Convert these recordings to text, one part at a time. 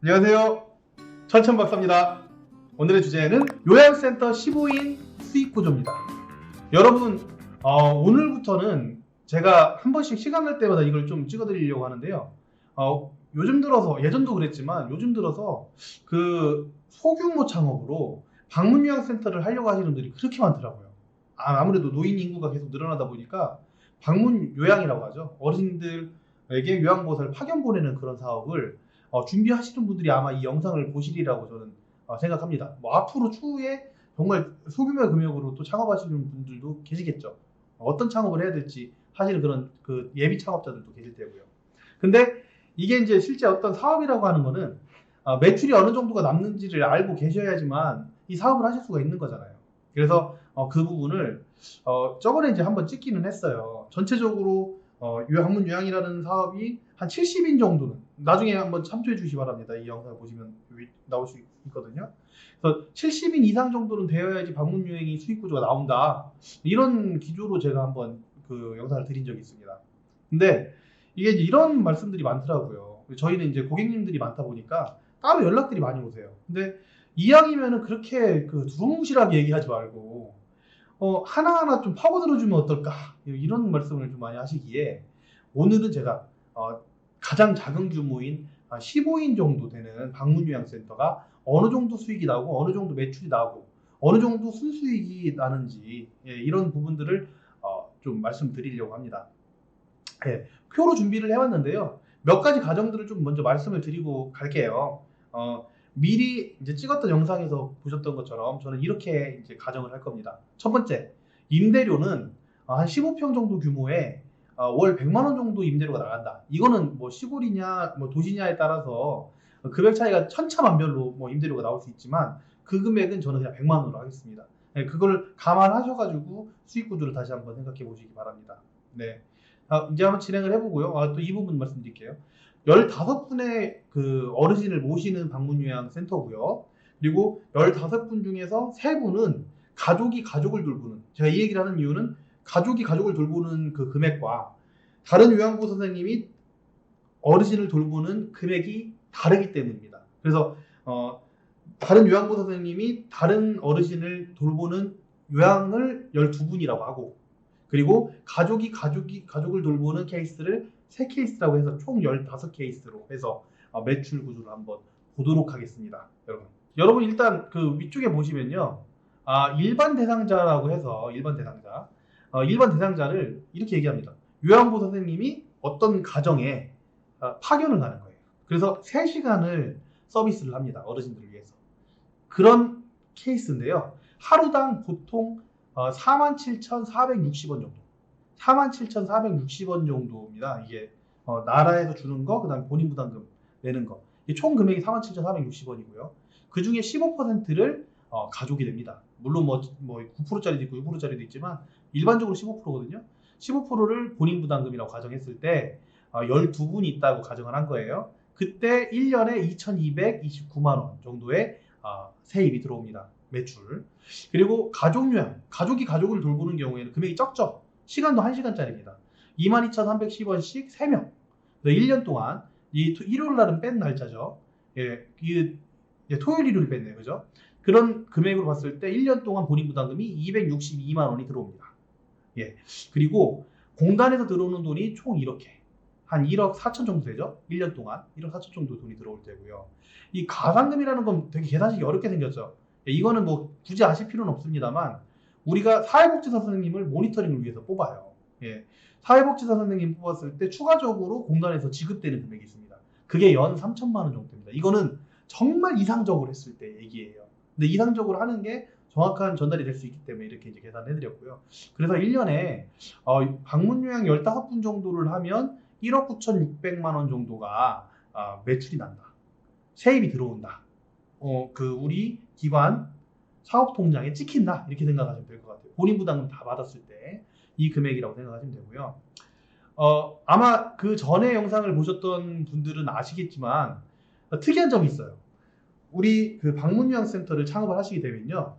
안녕하세요. 천천 박사입니다. 오늘의 주제는 요양센터 15인 수익 구조입니다. 여러분, 어, 오늘부터는 제가 한 번씩 시간 날 때마다 이걸 좀 찍어드리려고 하는데요. 어, 요즘 들어서, 예전도 그랬지만 요즘 들어서 그 소규모 창업으로 방문 요양센터를 하려고 하시는 분들이 그렇게 많더라고요. 아, 아무래도 노인 인구가 계속 늘어나다 보니까 방문 요양이라고 하죠. 어르신들에게 요양보호사를 파견 보내는 그런 사업을 어, 준비하시는 분들이 아마 이 영상을 보시리라고 저는 어, 생각합니다. 뭐 앞으로 추후에 정말 소규모 금액으로 또 창업하시는 분들도 계시겠죠. 어떤 창업을 해야 될지 하시는 그런 그 예비 창업자들도 계실 테고요. 근데 이게 이제 실제 어떤 사업이라고 하는 거는 어, 매출이 어느 정도가 남는지를 알고 계셔야지만 이 사업을 하실 수가 있는 거잖아요. 그래서 어, 그 부분을 어, 저번에 이제 한번 찍기는 했어요. 전체적으로 어, 요양문 요양이라는 사업이 한 70인 정도는 나중에 한번 참조해 주시기 바랍니다. 이 영상을 보시면 나올 수 있거든요. 그래서 70인 이상 정도는 되어야지 방문 요양이 수익 구조가 나온다. 이런 기조로 제가 한번 그 영상을 드린 적이 있습니다. 근데 이게 이런 말씀들이 많더라고요. 저희는 이제 고객님들이 많다 보니까 따로 연락들이 많이 오세요. 근데 이왕이면은 그렇게 그 두루뭉실하게 얘기하지 말고 어, 하나하나 좀 파고들어주면 어떨까 이런 말씀을 좀 많이 하시기에 오늘은 제가 어, 가장 작은 규모인 15인 정도 되는 방문요양센터가 어느 정도 수익이 나오고 어느 정도 매출이 나오고 어느 정도 순수익이 나는지 예, 이런 부분들을 어, 좀 말씀드리려고 합니다. 예, 표로 준비를 해왔는데요. 몇 가지 가정들을 좀 먼저 말씀을 드리고 갈게요. 어, 미리 이제 찍었던 영상에서 보셨던 것처럼 저는 이렇게 이제 가정을 할 겁니다. 첫 번째, 임대료는 한 15평 정도 규모의 어, 월 100만 원 정도 임대료가 나간다. 이거는 뭐 시골이냐 뭐 도시냐에 따라서 금액 차이가 천차만별로 뭐 임대료가 나올 수 있지만 그 금액은 저는 그냥 100만 원으로 하겠습니다. 네, 그걸 감안하셔가지고 수익 구조를 다시 한번 생각해 보시기 바랍니다. 네. 아, 이제 한번 진행을 해보고요. 아, 또 이 부분 말씀드릴게요. 15분의 그 어르신을 모시는 방문 요양 센터고요. 그리고 15분 중에서 3분은 가족이 가족을 돌보는 제가 이 얘기를 하는 이유는 가족이 가족을 돌보는 그 금액과 다른 요양보 선생님이 어르신을 돌보는 금액이 다르기 때문입니다. 그래서 어, 다른 요양보 선생님이 다른 어르신을 돌보는 요양을 12분이라고 하고 그리고 가족이 가족이 가족을 돌보는 케이스를 3케이스라고 해서 총 15케이스로 해서 어, 매출 구조를 한번 보도록 하겠습니다. 여러분. 여러분 일단 그 위쪽에 보시면요. 아, 일반 대상자라고 해서 일반 대상자. 어, 일반 대상자를 이렇게 얘기합니다. 요양보 선생님이 어떤 가정에 어, 파견을 가는 거예요. 그래서 3시간을 서비스를 합니다. 어르신들을 위해서. 그런 케이스인데요. 하루당 보통 어, 47,460원 정도. 47,460원 정도입니다. 이게 어, 나라에서 주는 거, 그 다음에 본인 부담금 내는 거. 총 금액이 47,460원이고요. 그 중에 15%를 어, 가족이 됩니다. 물론 뭐, 뭐 9%짜리도 있고 6%짜리도 있지만 일반적으로 15%거든요. 15%를 본인 부담금이라고 가정했을 때 어, 12분이 있다고 가정을 한 거예요. 그때 1년에 2,229만 원 정도의 어, 세입이 들어옵니다. 매출. 그리고 가족 요양, 가족이 가족을 돌보는 경우에는 금액이 적죠. 시간도 1시간짜리입니다. 22,310원씩 3명. 1년 동안 이 일요일 날은 뺀 날짜죠. 예, 이 예, 토요일 일요일 뺐네요. 그죠? 그런 금액으로 봤을 때 1년 동안 본인 부담금이 262만 원이 들어옵니다. 예. 그리고 공단에서 들어오는 돈이 총 이렇게 한 1억 4천 정도 되죠? 1년 동안 1억 4천 정도 돈이 들어올 때고요. 이 가산금이라는 건 되게 계산식이 어렵게 생겼죠. 예, 이거는 뭐 굳이 아실 필요는 없습니다만 우리가 사회복지사 선생님을 모니터링을 위해서 뽑아요. 예. 사회복지사 선생님 뽑았을 때 추가적으로 공단에서 지급되는 금액이 있습니다. 그게 연 3천만 원 정도 됩니다. 이거는 정말 이상적으로 했을 때 얘기예요. 근데 이상적으로 하는 게 정확한 전달이 될 수 있기 때문에 이렇게 이제 계산을 해드렸고요. 그래서 1년에 어, 방문 요양 15분 정도를 하면 1억 9,600만 원 정도가 어, 매출이 난다. 세입이 들어온다. 어, 그 우리 기관 사업 통장에 찍힌다. 이렇게 생각하시면 될 것 같아요. 본인 부담금 다 받았을 때 이 금액이라고 생각하시면 되고요. 어, 아마 그 전에 영상을 보셨던 분들은 아시겠지만 어, 특이한 점이 있어요. 우리 그 방문요양센터를 창업을 하시게 되면요.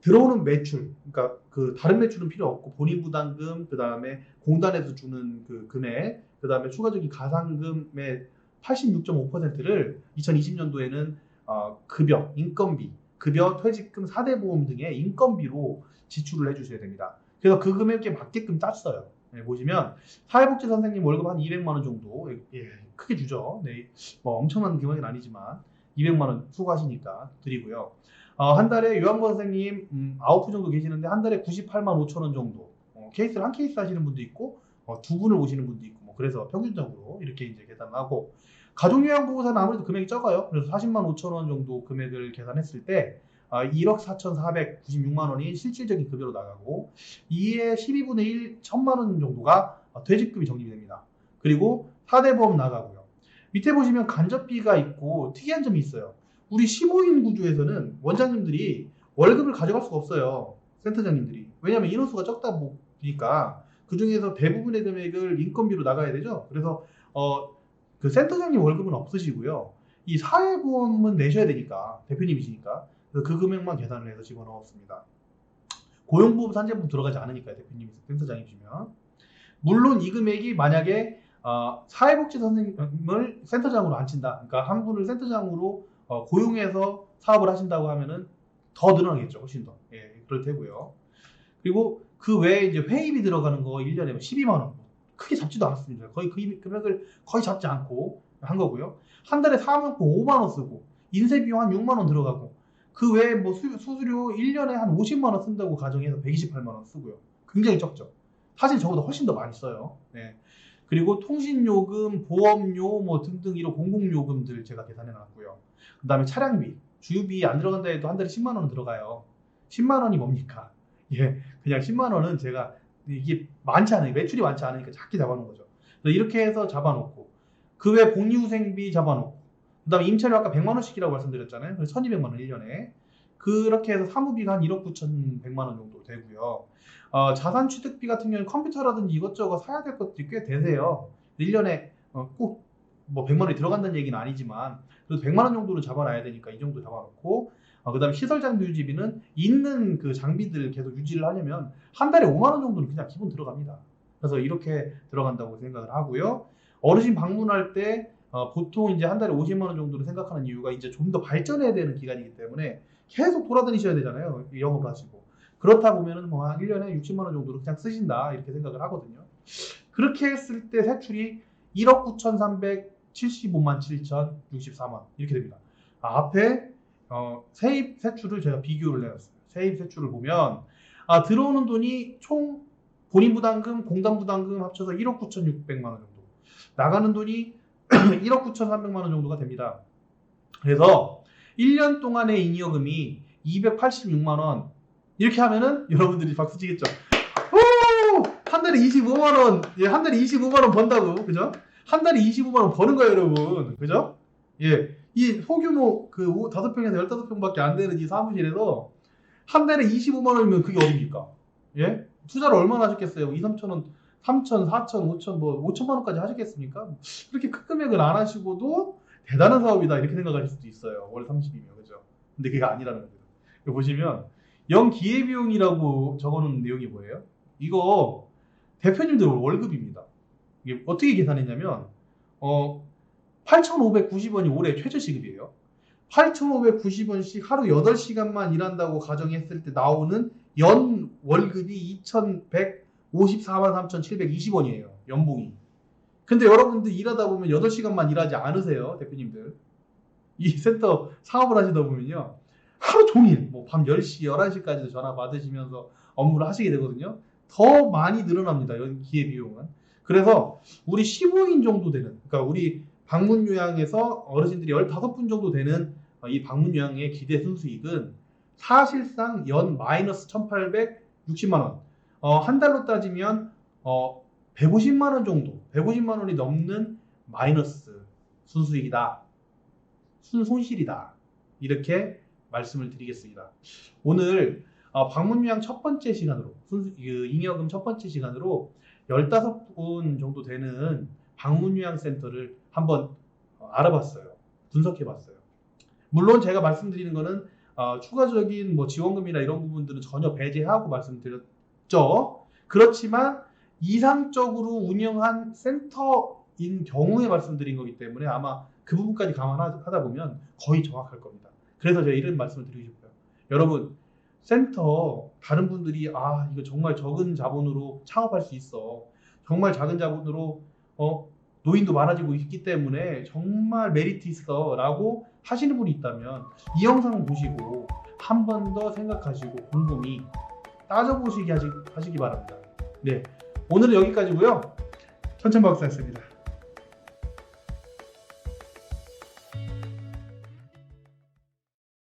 들어오는 매출, 그러니까 그 다른 매출은 필요 없고 본인 부담금, 그 다음에 공단에서 주는 그 금액, 그 다음에 추가적인 가상금의 86.5%를 2020년도에는 어, 급여, 인건비, 급여, 퇴직금, 4대 보험 등의 인건비로 지출을 해주셔야 됩니다. 그래서 그 금액에 맞게끔 땄어요. 네, 보시면 사회복지 선생님 월급 한 200만 원 정도 예, 크게 주죠. 네, 뭐 엄청난 금액은 아니지만 200만 원 수고하시니까 드리고요. 어, 한 달에 요한고 선생님 음, 9분 정도 계시는데 한 달에 98만 5천 원 정도 어, 케이스를 한 케이스 하시는 분도 있고 어, 두 분을 오시는 분도 있고 뭐 그래서 평균적으로 이렇게 이제 계산을 하고 가족요양보호사는 아무래도 금액이 적어요. 그래서 40만 5천 원 정도 금액을 계산했을 때 아, 1억 4,496만 원이 실질적인 급여로 나가고 이에 12분의 1, 1천만 원 정도가 퇴직금이 적립이 됩니다. 그리고 4대 보험 나가고요. 밑에 보시면 간접비가 있고 특이한 점이 있어요. 우리 15인 구조에서는 원장님들이 월급을 가져갈 수가 없어요. 센터장님들이. 왜냐하면 인원수가 적다 보니까 그 중에서 대부분의 금액을 인건비로 나가야 되죠. 그래서 어, 그 센터장님 월급은 없으시고요. 이 사회보험은 내셔야 되니까 대표님이시니까 그 금액만 계산을 해서 집어넣었습니다. 고용보험 산재보험 들어가지 않으니까 대표님 센터장이시면 물론 이 금액이 만약에 어, 사회복지 선생님을 센터장으로 앉힌다. 그러니까 한 분을 센터장으로 어, 고용해서 사업을 하신다고 하면은 더 늘어나겠죠. 훨씬 더. 예, 그럴 테고요. 그리고 그 외에 이제 회의비 들어가는 거 1년에 12만 원. 뭐 크게 잡지도 않았습니다. 거의 그 금액을 거의 잡지 않고 한 거고요. 한 달에 사무용품 5만 원 쓰고, 인쇄 비용 한 6만 원 들어가고, 그 외에 뭐 수, 수수료 1년에 한 50만 원 쓴다고 가정해서 128만 원 쓰고요. 굉장히 적죠. 사실 저보다 훨씬 더 많이 써요. 네. 그리고 통신요금, 보험료 뭐 등등 이런 공공요금들 제가 계산해 놨고요. 그 다음에 차량비, 주유비 안 들어간다 해도 한 달에 10만 원 들어가요. 10만 원이 뭡니까? 예, 그냥 10만 원은 제가 이게 많지 않아요. 매출이 많지 않으니까 작게 잡아놓은 거죠. 이렇게 해서 잡아놓고 그 외 복리후생비 잡아놓고 그 다음에 임차료 아까 100만 원씩이라고 말씀드렸잖아요. 그래서 1200만 원 1년에 그렇게 해서 사무비가 한 1억 9천100만 원 정도 되고요. 어, 자산 취득비 같은 경우는 컴퓨터라든지 이것저것 사야 될 것들이 꽤 되세요. 1년에 어, 꼭 뭐 100만 원이 들어간다는 얘기는 아니지만 그래도 100만 원 정도는 잡아놔야 되니까 이 정도 잡아놓고 어, 그다음에 시설 장비 유지비는 있는 그 장비들 계속 유지를 하려면 한 달에 5만 원 정도는 그냥 기본 들어갑니다. 그래서 이렇게 들어간다고 생각을 하고요. 어르신 방문할 때 어, 보통 이제 한 달에 50만 원 정도를 생각하는 이유가 이제 좀 더 발전해야 되는 기간이기 때문에 계속 돌아다니셔야 되잖아요. 영업을 하시고. 그렇다 보면은 뭐 한 1년에 60만 원 정도로 그냥 쓰신다 이렇게 생각을 하거든요. 그렇게 했을 때 세출이 1억 9,375만 7,064만 이렇게 됩니다. 아, 앞에 어, 세입 세출을 제가 비교를 해놨어요. 세입 세출을 보면 아, 들어오는 돈이 총 본인 부담금, 공단 부담금 합쳐서 1억 9,600만 원 정도. 나가는 돈이 1억 9,300만 원 정도가 됩니다. 그래서 1년 동안의 잉여금이 286만 원 이렇게 하면은 여러분들이 박수 치겠죠. 오! 한 달에 25만 원, 예, 한 달에 25만 원 번다고, 그죠? 한 달에 25만 원 버는 거예요, 여러분. 그죠? 예. 이 소규모 그 다섯 평에서 15평밖에 안 되는 이 사무실에서 한 달에 25만 원이면 그게 어딥니까? 예? 투자를 얼마나 하셨겠어요? 2, 3천 원, 3천, 4천, 5천, 뭐 5천만 원까지 하셨겠습니까? 그렇게 큰 금액을 안 하시고도 대단한 사업이다 이렇게 생각하실 수도 있어요. 월 30이면 그죠? 근데 그게 아니라는 거죠. 보시면 영 기회비용이라고 적어놓은 내용이 뭐예요? 이거 대표님들 월급입니다. 이게 어떻게 계산했냐면 어 8,590원이 올해 최저 시급이에요. 8,590원씩 하루 8시간만 일한다고 가정했을 때 나오는 연 월급이 2,154만 3,720원이에요. 연봉이. 근데 여러분들 일하다 보면 8시간만 일하지 않으세요, 대표님들. 이 센터 사업을 하시다 보면요. 하루 종일 뭐 밤 10시, 11시까지도 전화 받으시면서 업무를 하시게 되거든요. 더 많이 늘어납니다. 기회 비용은. 그래서 우리 15인 정도 되는 그러니까 우리 방문 요양에서 어르신들이 15분 정도 되는 이 방문 요양의 기대 순수익은 사실상 연 마이너스 1,860만 원. 어, 한 달로 따지면 어, 150만 원 정도, 150만 원이 넘는 마이너스 순수익이다. 순 손실이다. 이렇게 말씀을 드리겠습니다. 오늘 어, 방문 요양 첫 번째 시간으로 그 잉여금 첫 번째 시간으로 15분 정도 되는 방문 요양 센터를 한번 어, 알아봤어요. 분석해봤어요. 물론 제가 말씀드리는 거는 어, 추가적인 뭐 지원금이나 이런 부분들은 전혀 배제하고 말씀드렸죠. 그렇지만 이상적으로 운영한 센터인 경우에 말씀드린 거기 때문에 아마 그 부분까지 감안하다 보면 거의 정확할 겁니다. 그래서 제가 이런 말씀을 드리고 싶어요. 여러분 센터 다른 분들이 아 이거 정말 적은 자본으로 창업할 수 있어. 정말 작은 자본으로 어 노인도 많아지고 있기 때문에 정말 메리트 있어 라고 하시는 분이 있다면 이 영상을 보시고 한 번 더 생각하시고 곰곰이 따져보시기 하시, 하시 기 바랍니다. 네 오늘은 여기까지고요. 천천박사였습니다.